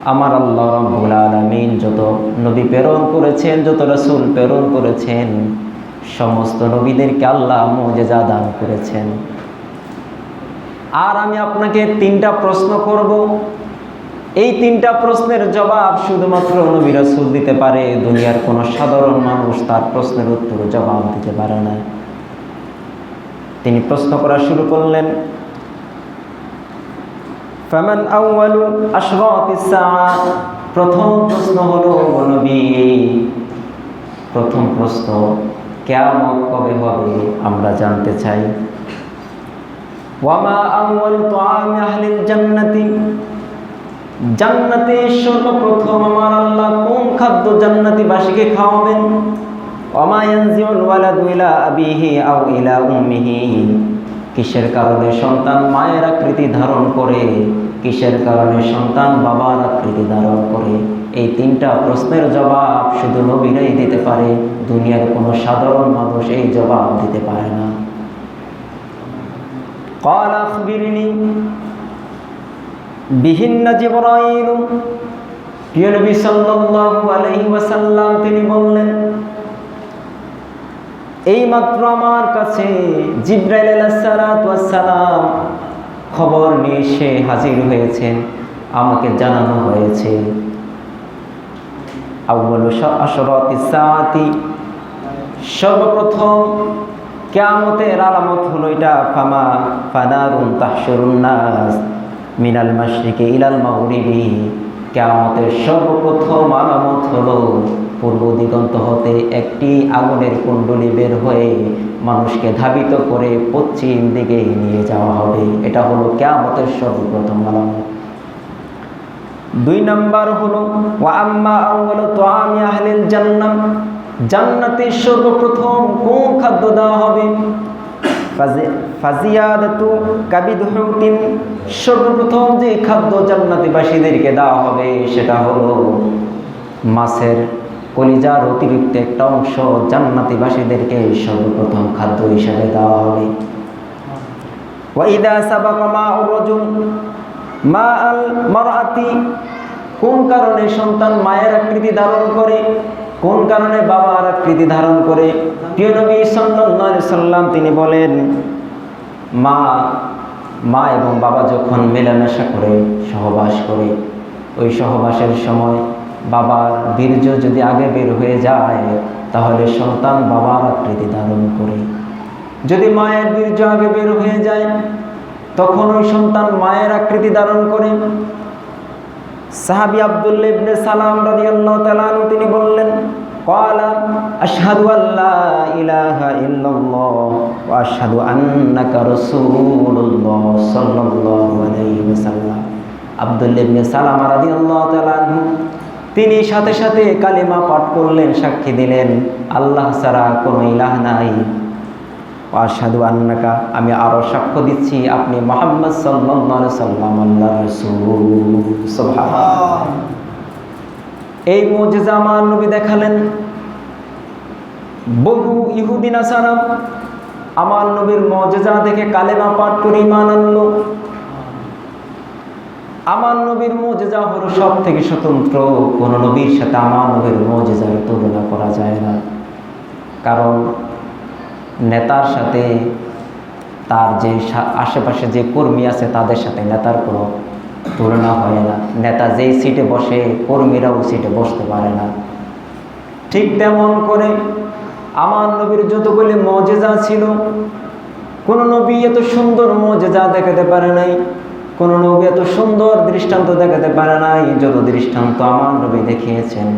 আমার আল্লাহ রব্বুল আলমিন যত নবী প্রেরণ করেছেন, যত রসুল প্রেরণ করেছেন, সমস্ত নবীদেরকে আল্লাহ মজেজা দান করেছেন। আর আমি আপনাকে তিনটা প্রশ্ন করব। এই তিনটা প্রশ্নের জবাব শুধুমাত্র নবী রসুল দিতে পারে, দুনিয়ার কোনো সাধারণ মানুষ তার প্রশ্নের উত্তর জবাব দিতে পারে না। তিনি প্রশ্ন করা শুরু করলেন ফামান আউয়ালু আশরাতিস সাআ। প্রথম প্রশ্ন হলো নবী, প্রথম প্রশ্ন, কিয়ামত কবে হবে আমরা জানতে চাই। ওয়ামা আউয়ালু তুআমি আহলিল জান্নাতি। জান্নাতে সর্বপ্রথম আমার আল্লাহ কোন খাদ্য জান্নাতিবাসীকে খাওয়াবেন? ওমা ইয়ানজিউল ওয়ালাদু ইলা আবিহি আও ইলা উম্মিহি। কিসের কারণে সন্তান মায়ের আকৃতি ধারণ করে কিসের কারণে সন্তান বাবার আকৃতি ধারণ করে এই তিনটা প্রশ্নের জবাব শুধু নবীরাই দিতে পারে দুনিয়ার কোনো সাধারণ মানুষ এই জবাব দিতে পারে না قال أخبرني বিহিন্ন জিবরাইল প্রিয় নবী সাল্লাল্লাহু আলাইহি ওয়াসাল্লাম তিনি বললেন এই মাত্র আমার কাছে জিব্রাইল সালাম খবর নিয়ে সে হাজির হয়েছেন, আমাকে জানানো হয়েছে। সর্বপ্রথম কিয়ামতের আলামত হলো এটা, ফামা ফানারুন তাহশুরুন নাস মিনাল মাশরিকি ইলাল মাগরিবি। কিয়ামতের সর্বপ্রথম আলামত হলো পূর্ব দিগন্ত হতে একটি আগুনের কুণ্ডলি বের হয়ে মানুষকে ধাবিত করে পশ্চিম দিকে নিয়ে যাওয়া হবে। এটা হলো কিয়ামতের সর্বপ্রথম আলামত দুই নাম্বার হলো আম্মা আউয়ালু তুআমি জান্নাহ। জান্নাতে সর্বপ্রথম কোন খাদ্য দেওয়া হবে? সর্বপ্রথম যে খাদ্য জান্নাতিবাসীদেরকে দেওয়া হবে সেটা হলো মাছের কলিজার অতিরিক্ত একটা অংশ জান্নাতিবাসীদেরকে সর্বপ্রথম খাদ্য হিসাবে দেওয়া হবে। ওয়াইদা সাবাকা মাউর রাজুল মা আল মারআতি, কোন কারণে সন্তান মায়ের আকৃতি ধারণ করে, কোন কারণে বাবার আকৃতি ধারণ করে? প্রিয় নবী সাল্লাল্লাহু সাল্লাম তিনি বলেন, মা মা এবং বাবা যখন মেলামেশা করে, সহবাস করে, ওই সহবাসের সময় বাবার বীর্য যদি আগে বের হয়ে যায় তাহলে সন্তান বাবার আকৃতি ধারণ করে যদি মায়ের বীর্য আগে বের হয়ে যায় তখন ওই সন্তান মায়ের আকৃতি ধারণ করে সাহাবি আব্দুল্লাহ ইবনে সালাম রাদিয়াল্লাহু তাআলা আনহু তিনি বললেন قال أشهد أن لا إله إلا الله وأشهد أنك رسول الله صلى الله عليه وسلم আব্দুল্লাহ ইবনে সালাম রাদিয়াল্লাহু তাআলা আনহু তিনি সাথে সাথে কালিমা পাঠ করলেন, সাক্ষী দিলেন, আল্লাহ ছাড়া কোনো ইলাহ নাই। আসাদু আন্নাকা, আমি আরও সাক্ষ্য দিচ্ছি, আপনি মোহাম্মদ সাল্লাহ সাল্লাম আল্লাহ এই মজেজা আমার নবী দেখালেন। বহু ইহুদিন আসারাম আমার নবীর মজেজা দেখে কালেমা পাঠ করে ইমান আনলো। আমার নবীর মজেজা হলো সব থেকে স্বতন্ত্র। কোন নবীর সাথে আমার নবীর মজেজার তুলনা করা যায় না। কারণ নেতার সাথে তার যে আশেপাশে যে কর্মী আছে, তাদের সাথে নেতার কোনো তুলনা হয় না। নেতা যেই সিটে বসে, কর্মীরাও সিটে বসতে পারে না। ঠিক তেমন করে আমার নবীর যতগুলি মজেজা ছিল, কোনো নবী এত সুন্দর মজেজা দেখাতে পারে নাই। কোনো নবী এত সুন্দর দৃষ্টান্ত দেখাতে পারে নাই, যত দৃষ্টান্ত আমার নবী দেখিয়েছেন।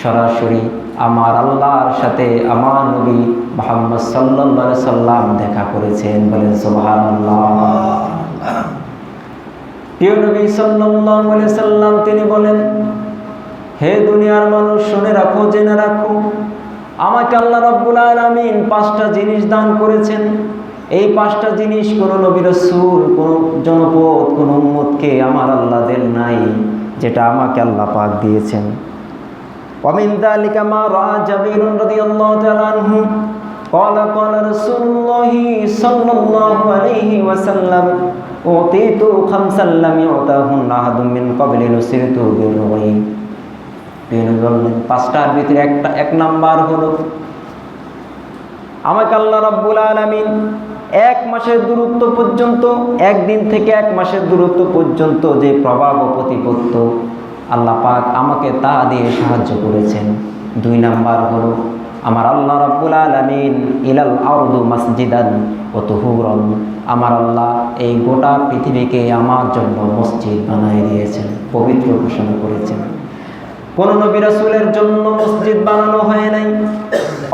সরাসরি আমার আল্লাহর সাথে আমার নবী মোহাম্মদ সাল্লাহ সাল্লাম দেখা করেছেন বলেন সাল্লাম তিনি বলেন, হে দুনিয়ার মানুষ, শুনে রাখো, জেনে রাখো, আমাকে আল্লাহ রব্বুল আলমিন পাঁচটা জিনিস দান করেছেন। এই পাঁচটা জিনিস কোনো নবীর সুর কোনো জনপদ কোনো উম্মতকে আমার আল্লাহ দেন নাই যেটা আমাকে আল্লাহ পাক দিয়েছেন ومن ذلك ما رأى جبير رضي الله تعالى عنه قال قال رسول الله صلى الله عليه وسلم أوتيت خمسا لم يعطاهن أحد من قبل نصرت بالرغيب তিনি বললেন পাঁচটার ভিতরে একটা এক নাম্বার হলো আমাকে আল্লাহ রাব্বুল আলামিন এক মাসের দূরত্ব পর্যন্ত, একদিন থেকে এক মাসের দূরত্ব পর্যন্ত যে প্রভাব ও প্রতিপত্ত আল্লাহ পাক আমাকে তা দিয়ে সাহায্য করেছেন। দুই নাম্বার হলো, আমার আল্লাহ রাব্বুল আলামিন ইলাল আরদু মাসজিদান ও তুহুরন। আমার আল্লাহ এই গোটা পৃথিবীকে আমার জন্য মসজিদ বানিয়ে দিয়েছেন, পবিত্র ঘোষণা করেছেন। কোন নবী রাসূলের জন্য মসজিদ বানানো হয় নাই।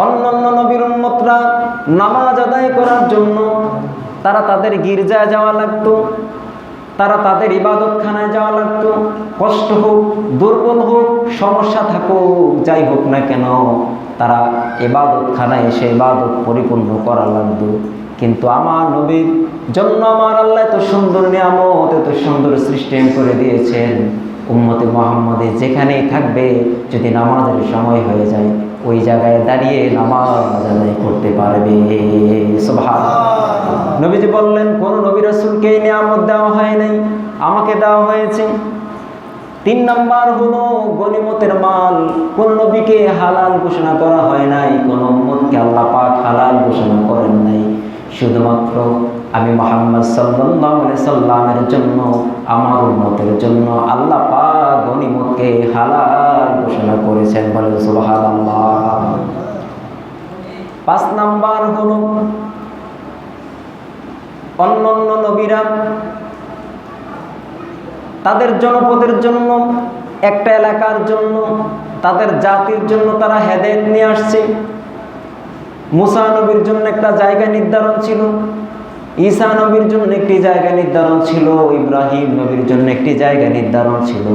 অন্যান্য নবীর উম্মতরা নামাজ আদায় করার জন্য তারা তাদের গির্জায় যাওয়া লাগতো, তারা তাদের ইবাদতখানায় যাওয়া লাগতো। কষ্ট হোক, দুর্বল হোক, সমস্যা থাকুক, যাই হোক না কেন, তারা এবাদতখানায় এসে ইবাদত পরিপূর্ণ করা লাগতো। কিন্তু আমার নবীর জন্য আমার আল্লাহ এত সুন্দর নিয়ামত, এত সুন্দর সৃষ্টি করে দিয়েছেন। উম্মতে মোহাম্মদে যেখানেই থাকবে, যদি নামাজের সময় হয়ে যায়, ওই জায়গায় দাঁড়িয়ে নামাজ আদায় করতে পারবে। নবীজি বললেন, কোন নবী রাসূলকে এই নিয়ামত দেওয়া হয় নাই, আমাকে দেওয়া হয়েছে। তিন নম্বর হলো, গনিমতের মাল, কোন নবীকে হালাল ঘোষণা করা হয় নাই, কোন উম্মতকে আল্লাহ পাক হালাল ঘোষণা করেন নাই। শুধুমাত্র আমি মোহাম্মদ সাল্লামের জন্য, আমার উম্মতের জন্য আল্লাহ পাক গনিমতকে হালাল ঘোষণা করেছেন বলে সুবহানাল্লাহ। পাঁচ নাম্বার হলো অন্যান্য নবীরা তাদের জনপদের জন্য, একটা এলাকার জন্য, তাদের জাতির জন্য তারা হেদায়েত নিয়ে আসছে। মুসা নবীর জন্য একটা জায়গা নির্ধারণ ছিল ঈসা নবীর জন্য একটি জায়গা নির্ধারণ ছিল ইব্রাহিম নবীর জন্য একটি জায়গা নির্ধারণ ছিল।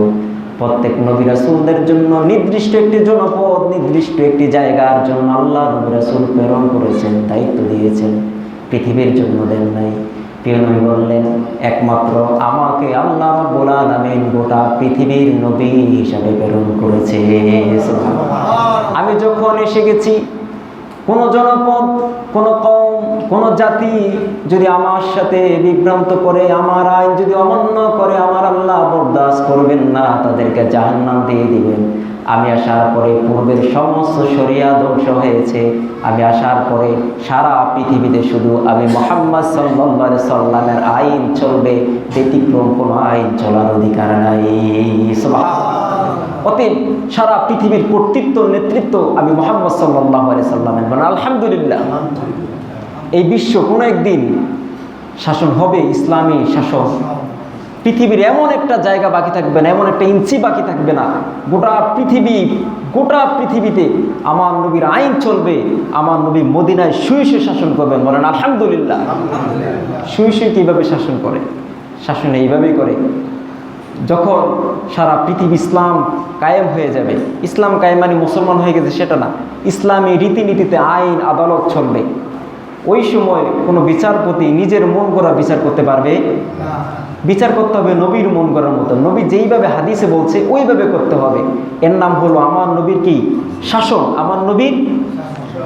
প্রত্যেক নবী রাসুলদের জন্য নির্দিষ্ট একটি জনপদ নির্দিষ্ট একটি জায়গার জন্য আল্লাহ নবী রাসূল প্রেরণ করেছেন দায়িত্ব দিয়েছেন পৃথিবীর জন্য দেন নাই। প্রিয় নবী বললেন একমাত্র আমাকে আল্লাহ রাব্বুল আলামিন গোটা পৃথিবীর নবী হিসাবে প্রেরণ করেছে আমি যখন এসে গেছি কোন জনপদ, কোন কম কোন জাতি যদি আমার সাথে বিভ্রান্ত করে, আমার আইন যদি অমান্য করে, আমার আল্লাহ বরদাস্ত করবেন না, তাদেরকে জাহান্নাম দিয়ে দিবেন। আমি আসার পরে পূর্বের সমস্ত শরিয়া ধ্বংস হয়েছে। আমি আসার পরে সারা পৃথিবীতে শুধু আমি মোহাম্মদ সাল্লাহ সাল্লামের আইন চলবে, ব্যতিক্রম কোনো আইন চলার অধিকার নাই। অতএব সারা পৃথিবীর কর্তৃত্ব নেতৃত্ব আমি মোহাম্মদ সাল্লাহ সাল্লামের মানে আলহামদুলিল্লাহ। এই বিশ্ব কোনো একদিন শাসন হবে ইসলামী শাসন। পৃথিবীর এমন একটা জায়গা বাকি থাকবে না এমন একটা ইঞ্চি বাকি থাকবে না। গোটা পৃথিবী গোটা পৃথিবীতে আমার নবীর আইন চলবে আমার নবী মদিনায় শুয়ে শুয়ে শাসন করবেন বলেন আলহামদুলিল্লাহ। শুয়ে শুয়ে কীভাবে শাসন করে? শাসন এইভাবেই করে। যখন সারা পৃথিবী ইসলাম কায়েম হয়ে যাবে ইসলাম কায়েম মানে মুসলমান হয়ে গেছে সেটা না ইসলামী রীতিনীতিতে আইন আদালত চলবে। ওই সময় কোনো বিচারপতি নিজের মন করা বিচার করতে পারবে? বিচার করতে হবে নবীর মন করার মতো। নবী যেইভাবে হাদিসে বলছে ওইভাবে করতে হবে। এর নাম হলো আমার নবীর কি? শাসন। আমার নবীর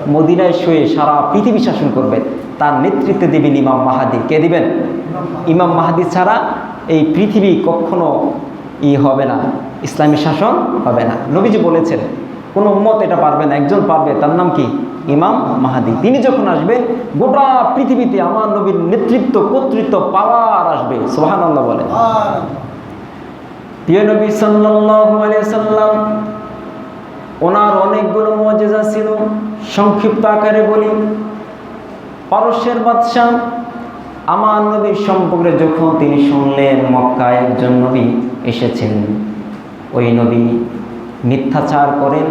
মদিনায় শুয়ে সারা পৃথিবী শাসন করবে। তার নেতৃত্বে দেবেন ইমাম মাহাদি। কে দিবেন? ইমাম মাহাদি ছাড়া এই পৃথিবী কখনো ই হবে না, ইসলামী শাসন হবে না। নবীজি বলেছেন, কোনো উম্মত এটা পারবে না, একজন পারবে, তার নাম কি? ইমাম মাহাদি। তিনি যখন আসবে, গোটা পৃথিবীতে আমার নবীর নেতৃত্ব, কর্তৃত্ব, পাওয়ার আসবে সোহান বলে নবী সাল্লাম, ওনার অনেকগুলো মজেজা ছিল, সংক্ষিপ্ত আকারে বলি। পারস্যের বাদশাহ আমার নবীর সম্পর্কে যখন তিনি শুনলেন, মক্কায় একজন নবী এসেছেন। ওই নবী মিথ্যাচার করেন।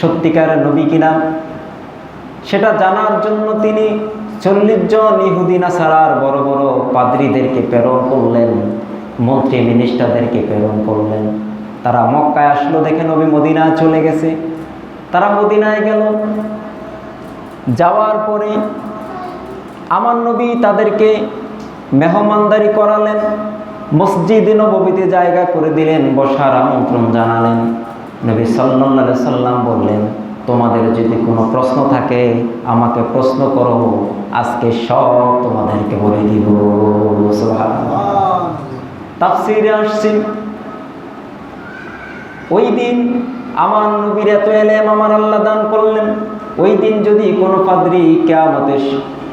সত্যিকারের নবী কিনা সেটা জানার জন্য তিনি চল্লিশ জন ইহুদি নাসারার বড় বড় পাদ্রীদেরকে প্রেরণ করলেন, মন্ত্রী মিনিস্টারদেরকে প্রেরণ করলেন। তারা মক্কায় আসলো, দেখে নবী মদিনায় চলে গেছে। তারা মদিনায় গেল। যাওয়ার পরে আমার নবী তাদেরকে মেহমানদারি করালেন, মসজিদে নবীতে জায়গা করে দিলেন, বসার আমন্ত্রণ জানালেন। নবী সাল্লাহ সাল্লাম বললেন, তোমাদের যদি কোনো প্রশ্ন থাকে, আমাকে প্রশ্ন করো, আজকে সব তোমাদেরকে বলে দিব। তাফসিরে আসছি ওই দিন আমার নবীর এত এলেম আমার আল্লাহ দান করলেন। ওই দিন যদি কোনো পাদ্রি কেয়ামতের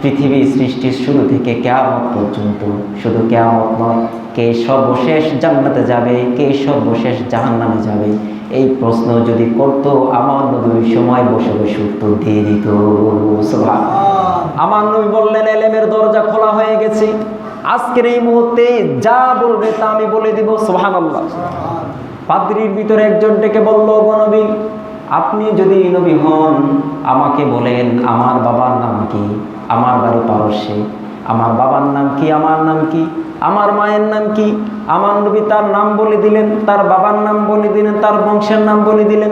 পৃথিবী সৃষ্টির শুরু থেকে কেয়ামত পর্যন্ত শুধু কেয়ামত নয় কে সর্বশেষ জান্নাতে যাবে কে সর্বশেষ জাহান্নামে যাবে? এই প্রশ্ন যদি করতো আমার নবী সময় বসে বসে উত্তর দিয়ে দিত। আমার নবী বললেন এলেমের দরজা খোলা হয়ে গেছে। আজকের এই মুহূর্তে যা বলবে তা আমি বলে দিব। সুবহানাল্লাহ। পাদ্রির ভিতরে একজন ডেকে বলল "গো নবী আপনি যদি নবী হন, আমাকে বলেন, আমার বাবার নাম কি? আমার বাড়ি পারস্যে। আমার বাবার নাম কি? আমার নাম কি? আমার মায়ের নাম কি? আমার নবী তার নাম বলে দিলেন, তার বাবার নাম বলে দিলেন, তার বংশের নাম বলে দিলেন।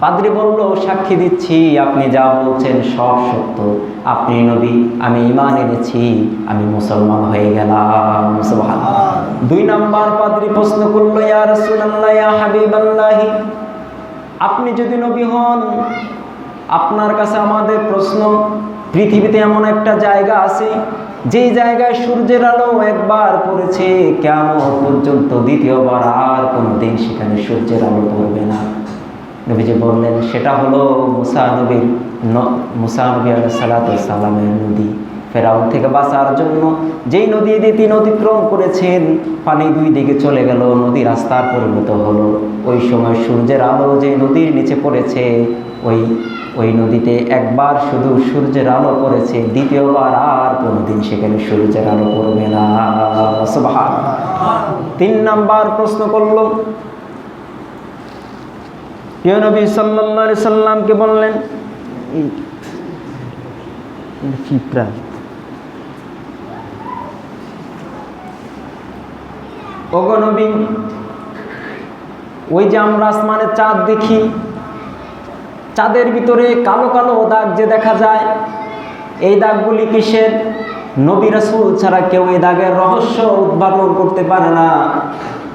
পাদ্রি বলল, সাক্ষী দিচ্ছি, আপনি যা বলছেন সব সত্য। আপনি নবী, আমি ইমান এনেছি, আমি মুসলমান হয়ে গেলাম। দুই নাম্বার পাদ্রি প্রশ্ন করল ইয়া হাবিবাল্লাহি। আপনি যদি নবী হন, আপনার কাছে আমাদের প্রশ্ন, পৃথিবীতে এমন একটা জায়গা আছে, যেই জায়গায় সূর্যের আলো একবার পড়েছে কেমন পর্যন্ত দ্বিতীয়বার আর কোনো দিন সেখানে সূর্যের আলো পড়বে না। নবীজি বললেন, সেটা হলো মুসা নবীর মুসা নবী সালামের নদী। ফেরাউন থেকে বাঁচার জন্য যেই নদী দিয়ে তিনি অতিক্রম করেছেন, পানি দুই দিকে চলে গেল, নদী রাস্তার পরিণত হলো। ওই সময় সূর্যের আলো যে নদীর নিচে পড়েছে, ওই ওই নদীতে একবার শুধু সূর্যের আলো পড়েছে, দ্বিতীয়বার আর কোনোদিন সেখানে সূর্যের আলো পড়বে না। তিন নাম্বার প্রশ্ন করল, প্রিয় নবী সাল্লাল্লাহু সাল্লামকে বললেন ফিপ্রা ওগো নবী, ওই যে আমরা আসমানে চাঁদ দেখি, চাঁদের ভিতরে কালো কালো দাগ যে দেখা যায়, এই দাগগুলি কিসের? নবী রাসূল ছাড়া কেউ এই দাগের রহস্য উদ্ভাবন করতে পারে না।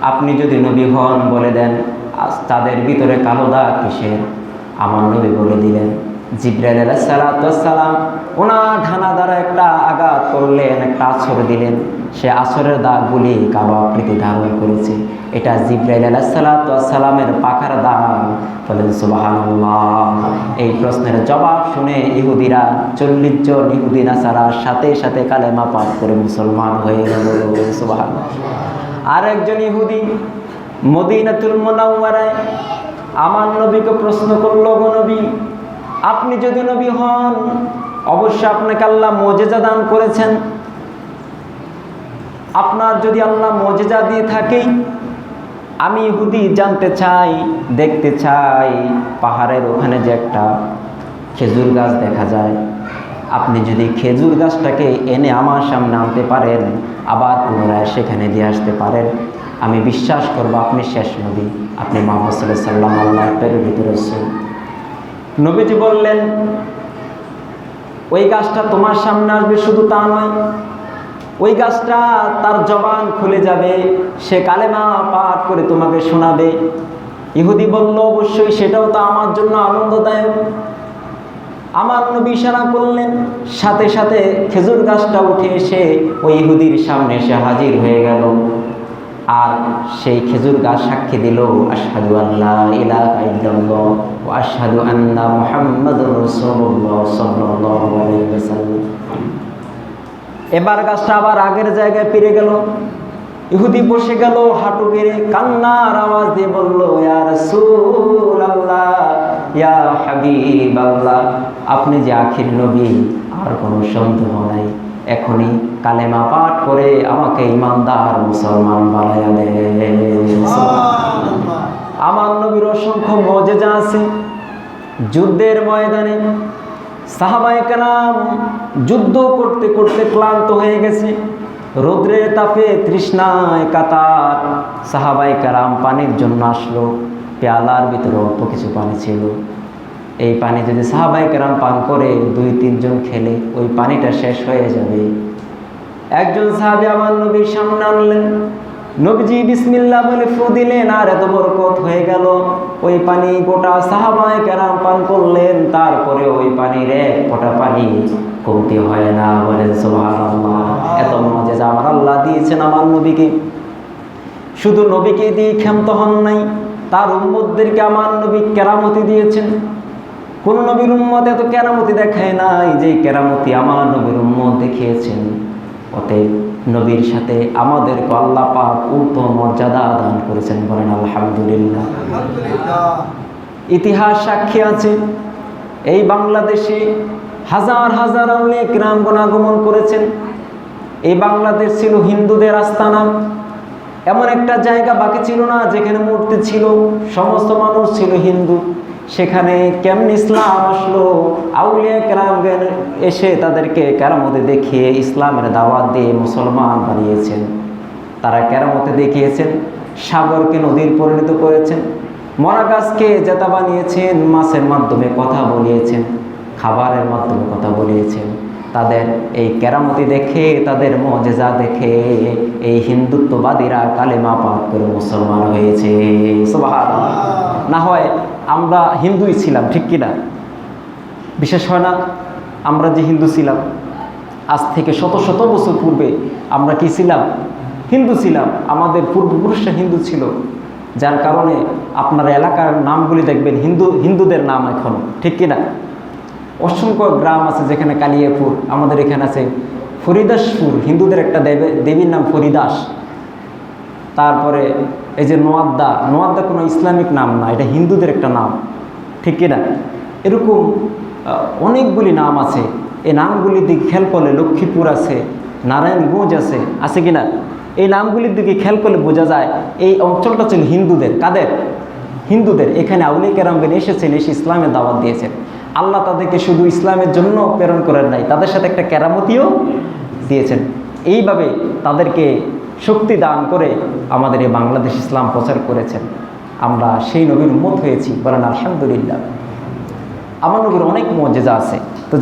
আপনি যদি নবী হন বলে দেন চাঁদের ভিতরে কালো দাগ কিসের? আমার নবী বলে দিলেন, জিব্রাইল আলাইহিস সালাম, ওনার ঢানা দ্বারা একটা আঘাত করলেন, একটা আছর দিলেন। সে আসরের দাগগুলি কালো আকৃতি ধারণ করেছে। এটা জিব্রাইল আলাহিসাল্লামের পাখার দাগ। বলেন সুবাহান্লাহ এই প্রশ্নের জবাব শুনে ইহুদিরা চল্লিশ জন ইহুদি নাসারার সাথে সাথে কালেমা পাঠ করে মুসলমান হয়ে গেল। সুবাহান আর একজন ইহুদি মদিনাতুল মোনাওয়ারায়, আমার নবীকে প্রশ্ন করল, গো নবী, আপনি যদি নবী হন, অবশ্যই আপনাকে আল্লাহ মজেজা দান করেছেন। আপনার যদি আল্লাহ মজেজা দিয়ে থাকে, আমি ইহুদি জানতে চাই, দেখতে চাই, পাহাড়ের ওখানে যে একটা খেজুর গাছ দেখা যায়। আপনি যদি খেজুর গাছটাকে এনে আমার সামনে আনতে পারেন, আবার পুনরায় সেখানে দিয়ে আসতে পারেন। আমি বিশ্বাস করব আপনি শেষ নবী, আপনি মোহাম্মদ সাল্লাহ সাল্লাম আল্লাহ প্রেরিত রসুল নবীজি বললেন, ওই গাছটা তোমার সামনে আসবে শুধু তা নয় ওই গাছটা তার জবান খুলে যাবে, সে কালেমা পাঠ করে তোমাকে শোনাবে। ইহুদি বলল, অবশ্যই সেটাও তো আমার জন্য আনন্দদায়ক। আমার নবী ইশারা করলেন। সাথে সাথে খেজুর গাছটা উঠে এসে ওই ইহুদির সামনে এসে হাজির হয়ে গেল। আর সেই খেজুর গাছ সাক্ষী দিল, আশহাদু আল্লাহ ইলাহা ইল্লাল্লাহ ওয়া আন্না এবার গাছটা আবার আগের জায়গায় ফিরে গেল। ইহুদি বসে গেল হাঁটু গেড়ে কান্নার আওয়াজ দিয়ে বলল আপনি যে আখির নবী আর কোনো সন্দেহ নাই। এখনই কালেমা পাঠ করে আমাকে ইমানদার মুসলমান বানাইয়া আমার নবীর অসংখ্য মজেজা আছে। যুদ্ধের ময়দানে সাহাবায়ে কেরাম যুদ্ধ করতে করতে ক্লান্ত হয়ে গেছে। রৌদ্রের তাপে তৃষ্ণায় কাতার সাহাবায়ে কেরাম পানির জন্য আসলো। পেয়ালার ভিতরে অল্প কিছু পানি ছিল। এই পানি যদি সাহাবায়ে কেরাম পান করে, দুই তিনজন খেলে, ওই পানিটা শেষ হয়ে যাবে। একজন সাহাবি আমার নবীর সামনে আনলেন। নবীজি বিসমিল্লাহ বলে ফু দিলেন, আর এত বরকত হয়ে গেল। ওই পানি গোটা সাহাবায় কেরাম পান করলেন, তারপরে ওই পানির এক ফোঁটা পানি কমতি হয় না বলেন সুবহানাল্লাহ। এত মজেজা আমার আল্লাহ দিয়েছেন আমার নবীকে। শুধু নবীকে দিয়ে ক্ষান্ত হন নাই, তার উম্মতদেরকে আমার নবী কেরামতি দিয়েছেন। কোন নবীর উম্মত এত কেরামতি দেখায় নাই যে কেরামতি আমার নবীর উম্মত দেখিয়েছেন। অতএব নবীর সাথে আমাদের আল্লাহ পাক উল্টো মর্যাদা আদান করেছেন বলেন আলহামদুলিল্লাহ। ইতিহাস সাক্ষী আছে এই বাংলাদেশে হাজার হাজার অনেক রামগণ আগমন করেছেন। এই বাংলাদেশ ছিল হিন্দুদের আস্তানা। এমন একটা জায়গা বাকি ছিল না, যেখানে মূর্তি ছিল, সমস্ত মানুষ ছিল হিন্দু। সেখানে কেমন ইসলাম আসলো? আউলিয়া কেরামগণ এসে তাদেরকে কেরামতে দেখিয়ে ইসলামের দাওয়াত দিয়ে মুসলমান বানিয়েছেন। তারা কেরামতে দেখিয়েছেন, সাগরকে নদীর পরিণত করেছেন মরা গাছকে জেতা বানিয়েছেন, মাছের মাধ্যমে কথা বলিয়েছেন, খাবারের মাধ্যমে কথা বলিয়েছেন। তাদের এই কেরামতি দেখে, তাদের মজেজা দেখে, এই হিন্দুত্ববাদীরা কালেমা পাঠ করে মুসলমান হয়েছে। না হয় আমরা হিন্দুই ছিলাম, ঠিক কিনা বিশেষ হয় না, আমরা যে হিন্দু ছিলাম, আজ থেকে শত শত বছর পূর্বে আমরা কি ছিলাম? হিন্দু ছিলাম, আমাদের পূর্বপুরুষরা হিন্দু ছিল। যার কারণে আপনার এলাকার নামগুলি দেখবেন, হিন্দু, হিন্দুদের নাম এখন, ঠিক কিনা অসংখ্য গ্রাম আছে যেখানে কালিয়াপুর, আমাদের এখানে আছে ফরিদাসপুর, হিন্দুদের একটা দেবে, দেবীর নাম ফরিদাস। তারপরে এই যে নোয়াদ্দা নোয়াদ্দা কোনো ইসলামিক নাম না, এটা হিন্দুদের একটা নাম। ঠিক কিনা এরকম অনেকগুলি নাম আছে। এই নামগুলির দিকে খেয়াল করলে লক্ষ্মীপুর আছে, নারায়ণগঞ্জ আছে আছে কিনা এই নামগুলির দিকে খেয়াল করলে বোঝা যায়, এই অঞ্চলটা ছিল হিন্দুদের। কাদের? হিন্দুদের। এখানে আউলি কেরামবেন এসেছেন, এসে ইসলামের দাওয়াত দিয়েছেন। আল্লাহ তাদেরকে শুধু ইসলামের জন্য প্রেরণ করেন নাই, তাদের সাথে একটা কেরামতিও দিয়েছেন। এইভাবে তাদেরকে শক্তি দান করে আমাদের এই বাংলাদেশ ইসলাম প্রচার করেছেন। আমরা সেই নবীর মত হয়েছি, বলেন আলহামদুলিল্লাহ। আমার নবীর অনেক মজেজা আছে। তো